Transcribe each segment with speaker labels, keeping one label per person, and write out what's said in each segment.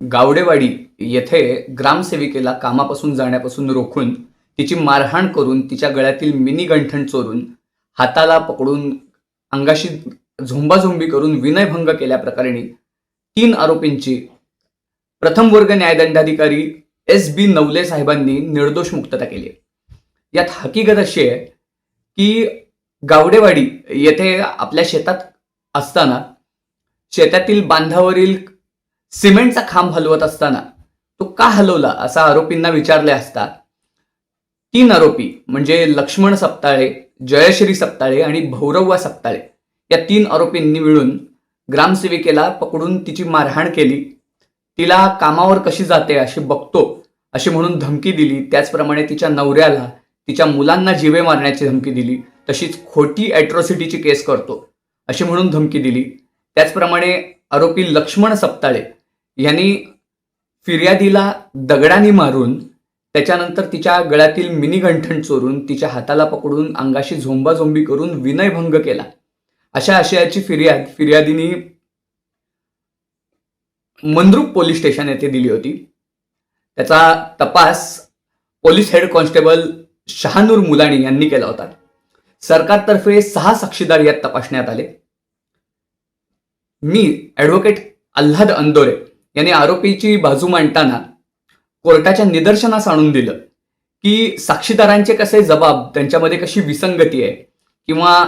Speaker 1: गावडेवाडी येथे ग्रामसेविकेला कामापासून जाण्यापासून रोखून तिची मारहाण करून तिच्या गळ्यातील मिनी गंठण चोरून हाताला पकडून अंगाशी झोंबाझोंबी करून विनयभंग केल्याप्रकरणी तीन आरोपींची प्रथम वर्ग न्यायदंडाधिकारी एस बी नवले साहेबांनी निर्दोष मुक्तता केली यात हकीकत अशी आहे की गावडेवाडी येथे आपल्या शेतात असताना शेतातील बांधावरील सिमेंटचा खांब हलवत असताना तो का हलवला असा आरोपींना विचारले असता तीन आरोपी म्हणजे लक्ष्मण सप्ताळे जयश्री सप्ताळे आणि भौरव्वा सप्ताळे या तीन आरोपींनी मिळून ग्रामसेविकेला पकडून तिची मारहाण केली. तिला कामावर कशी जाते अशी बघतो अशी म्हणून धमकी दिली. त्याचप्रमाणे तिच्या नवऱ्याला तिच्या मुलांना जीवे मारण्याची धमकी दिली. तशीच खोटी ॲट्रॉसिटीची केस करतो अशी म्हणून धमकी दिली. त्याचप्रमाणे आरोपी लक्ष्मण सप्ताळे यांनी फिर्यादीला दगडाने मारून त्याच्यानंतर तिच्या गळ्यातील मिनी गंठण चोरून तिच्या हाताला पकडून अंगाशी झोंबाझोंबी करून विनयभंग केला. अशा आशयाची फिर्याद फिर्यादीने मंद्रुप पोलीस स्टेशन येथे दिली होती. त्याचा तपास police head constable Shahanur Mulani यांनी केला होता. सरकारतर्फे सहा साक्षीदार यात तपासण्यात आले. मी ॲडव्होकेट आल्हाद अंदोरे यांनी आरोपीची बाजू मांडताना कोर्टाच्या निदर्शनास आणून दिलं की साक्षीदारांचे कसे जबाब त्यांच्यामध्ये कशी विसंगती आहे किंवा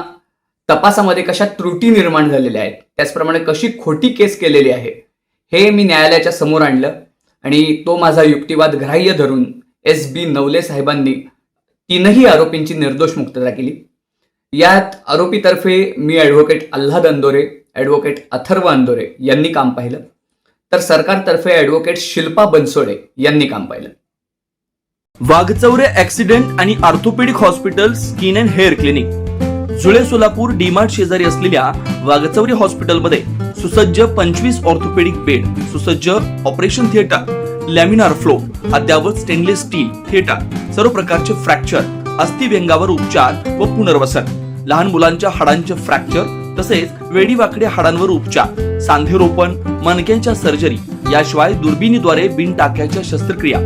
Speaker 1: तपासामध्ये कशा त्रुटी निर्माण झालेल्या आहेत त्याचप्रमाणे कशी खोटी केस केलेली आहे हे मी न्यायालयाच्या समोर आणलं आणि तो माझा युक्तिवाद ग्राह्य धरून एस बी नवले साहेबांनी तीनही आरोपींची निर्दोष मुक्तता केली. यात आरोपीतर्फे मी ॲडव्होकेट अल्हाद अंदोरे ॲडव्होकेट अथर्व अंदोरे यांनी काम पाहिलं. तर सरकारतर्फे ॲडव्होकेट शिल्पा बनसोडे यांनी काम पाहिलं.
Speaker 2: वाघचौरे ऍक्सिडेंट आणि orthopaedic hospital skin and hair clinic Jule Solapur DMart शेजारी असलेल्या वाघचौरी हॉस्पिटलमध्ये सुसज्ज पंचवीस ऑर्थोपेडिक बेड सुसज्ज ऑपरेशन थिएटर लॅमिनार फ्लो अद्यावत स्टेनलेस स्टील थिएटर सर्व प्रकारचे फ्रॅक्चर अस्थिव्यंगावर उपचार व पुनर्वसन. लहान मुलांच्या हाडांचे फ्रॅक्चर तसेच वेडीवाकडे हाडांवर उपचार सांधेरोपण मणक्यांच्या सर्जरी याशिवाय दुर्बिणीद्वारे बिन टाक्याच्या शस्त्रक्रिया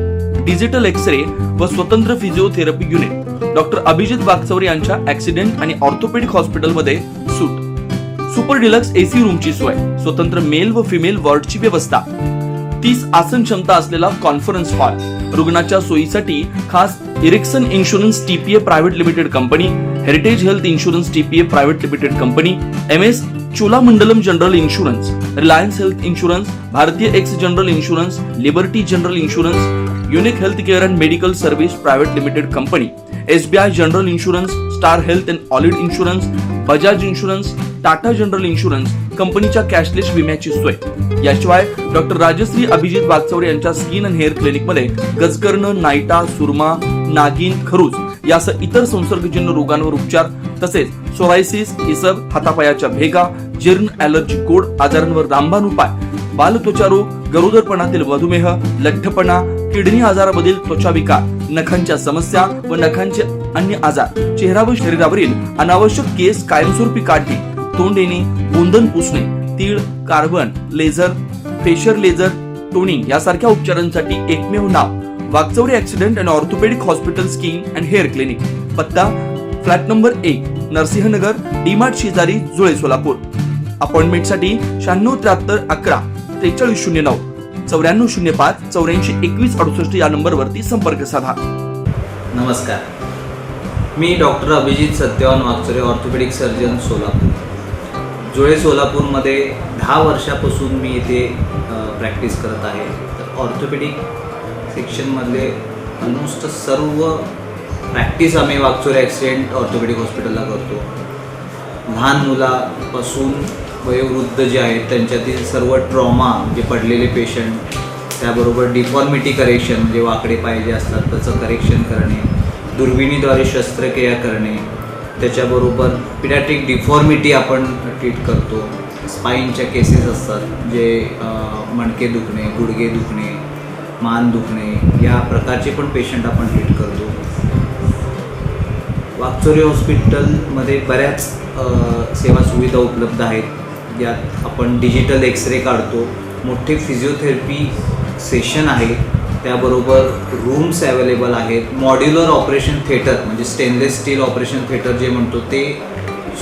Speaker 2: डिजिटल एक्स रे व स्वतंत्र physiotherapy unit. Doctor Abhijit Wagchaure यांच्या ऍक्सिडेंट आणि ऑर्थोपेडिक हॉस्पिटलमध्ये सूट. सुपर डिलक्स एसी रूमची सोय स्वतंत्र मेल व फिमेल वॉर्डची व्यवस्था. तीस आसन क्षमता असलेला कॉन्फरन्स हॉल रुग्णाच्या सोयीसाठी खास Ericson insurance TPA private limited company heritage health insurance TPA private limited company M S Cholamandalam general insurance Reliance health insurance भारतीय x general insurance Liberty general insurance unique health care and medical service private limited company SBI general insurance star health and allied insurance Bajaj insurance Tata general insurance कंपनीच्या cashless विम्याची सोय. याशिवाय doctor Rajashree Abhijit Waghchaure यांच्या skin and hair क्लिनिकमध्ये गजकर्ण नायटा सुरमा नागिन खरूज यासह इतर संसर्गजन्य रोगांवर उपचार तसेच सोरायसिस इसब हातापायाच्या भेगा जीर्ण ॲलर्जी कोड आजारांवर रामबाण उपाय बालत्वचा रोग गरोदरपणातील मधुमेह लठ्ठपणा किडनी आजारामधील त्वचा विकार नखांच्या समस्या व नखांचे अन्य आजार चेहरा व शरीरावरील अनावश्यक केस कायमस्वरूपी काढणे तोंड येणे गोंधन पुसणे तीळ carbon laser facial laser toning यासारख्या उपचारांसाठी एकमेव नाव Waghchauri accident and orthopaedic hospital skin and hair clinic पत्ता फ्लॅट नंबर एक नरसिंहनगर डीमार्ट शेजारी जुळे सोलापूर. अपॉइंटमेंटसाठी शहाण्णव त्र्याहत्तर अकरा त्रेचाळीस शून्य नऊ चौऱ्याण्णव शून्य पाच चौऱ्याऐंशी एकवीस अडुसष्ट या नंबरवरती संपर्क साधा.
Speaker 3: नमस्कार. मी doctor Abhijit Satyawan Wagchore orthopaedic surgeon Solapur. Jule सोलापूरमध्ये दहा वर्षापासून मी इथे प्रॅक्टिस करत आहे. तर ऑर्थोपेडिक सेक्शनमधले ऑलमोस्ट सर्व प्रॅक्टिस आम्ही वागचोरे ॲक्सिडेंट ऑर्थोपेडिक हॉस्पिटलला करतो. लहान मुलापासून वयोवृद्ध जे आहेत त्यांच्यातील सर्व ट्रॉमा जे पडलेले पेशंट त्याबरोबर डिफॉर्मिटी करेक्शन म्हणजे वाकडे पाय जे असतात त्याचं करेक्शन करणे दुर्बिणीद्वारे शस्त्रक्रिया करणे त्याच्याबरोबर पिडॅट्रिक डिफॉर्मिटी आपण ट्रीट करतो. स्पाईनच्या केसेस असतात जे मणके दुखणे गुडघे दुखणे मान दुखणे या प्रकारचे पण पेशंट आपण ट्रीट करतो. वाकचोरी हॉस्पिटलमध्ये बऱ्याच सेवा सुविधा उपलब्ध आहेत. ज्यात आपण डिजिटल एक्सरे काढतो. मोठे फिजिओथेरपी सेशन आहे. त्याबरोबर रूम्स अवेलेबल आहेत. मॉड्युलर ऑपरेशन थिएटर म्हणजे स्टेनलेस स्टील ऑपरेशन थिएटर जे म्हणतो ते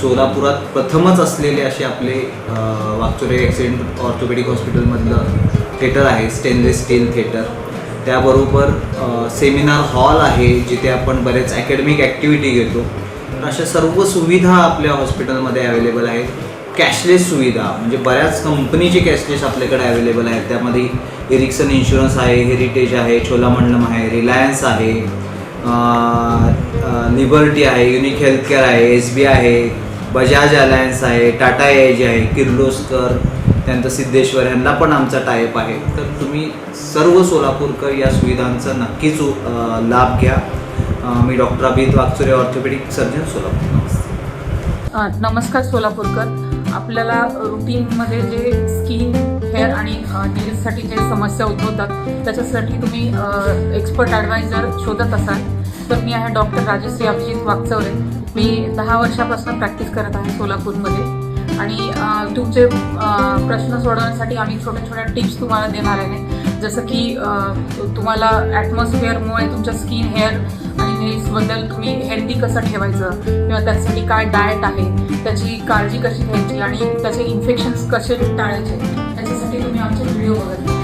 Speaker 3: सोलापुरात प्रथमच असलेले असे आपले वाकचोरे ॲक्सिडेंट ऑर्थोपेडिक हॉस्पिटलमधलं थिएटर आहे. स्टेनलेस स्टील थिएटर त्याबरोबर सेमिनार हॉल आहे जिथे आपण बरेच अकॅडमिक ॲक्टिव्हिटी घेतो. अशा सर्व सुविधा आपल्या हॉस्पिटलमध्ये अवेलेबल आहेत. कॅशलेस सुविधा म्हणजे बऱ्याच कंपनीचे कॅशलेस आपल्याकडे अवेलेबल आहेत. त्यामध्ये इरिक्सन इन्शुरन्स आहे हेरिटेज आहे छोलामंडलम आहे रिलायन्स आहे लिबर्टी आहे युनिक हेल्थकेअर आहे एस बी आहे. बजाज अलायन्स आहे टाटा एज आहे किर्लोस्कर त्यानंतर सिद्धेश्वर यांना पण आमचा टायप आहे. तर तुम्ही सर्व सोलापूरकर या सुविधांचा नक्कीच लाभ घ्या. मी doctor Abhit Wagchure orthopaedic surgeon Solapur नमस्ते
Speaker 4: नमस्कार सोलापूरकर. आपल्याला रुटीनमध्ये जे स्किन हेअर आणि नेल्ससाठी जे समस्या उद्भवतात त्याच्यासाठी तुम्ही एक्सपर्ट ॲडवायझर शोधत असाल. तर मी आहे डॉक्टर राजश्री अभिजित वागचवरे मी दहा वर्षापासून प्रॅक्टिस करत आहे सोलापूरमध्ये. आणि तुमचे प्रश्न सोडवण्यासाठी आम्ही छोट्या छोट्या टिप्स तुम्हाला देणार आहे. जसं की तुम्हाला ॲटमॉस्फिअरमुळे तुमच्या स्किन हेअर आणि नेल्सबद्दल तुम्ही हेल्दी कसं ठेवायचं? किंवा त्यासाठी काय डाएट आहे? त्याची काळजी कशी घ्यायची? आणि त्याचे इन्फेक्शन्स कसे टाळायचे? त्याच्यासाठी तुम्ही आमचे व्हिडिओ बघत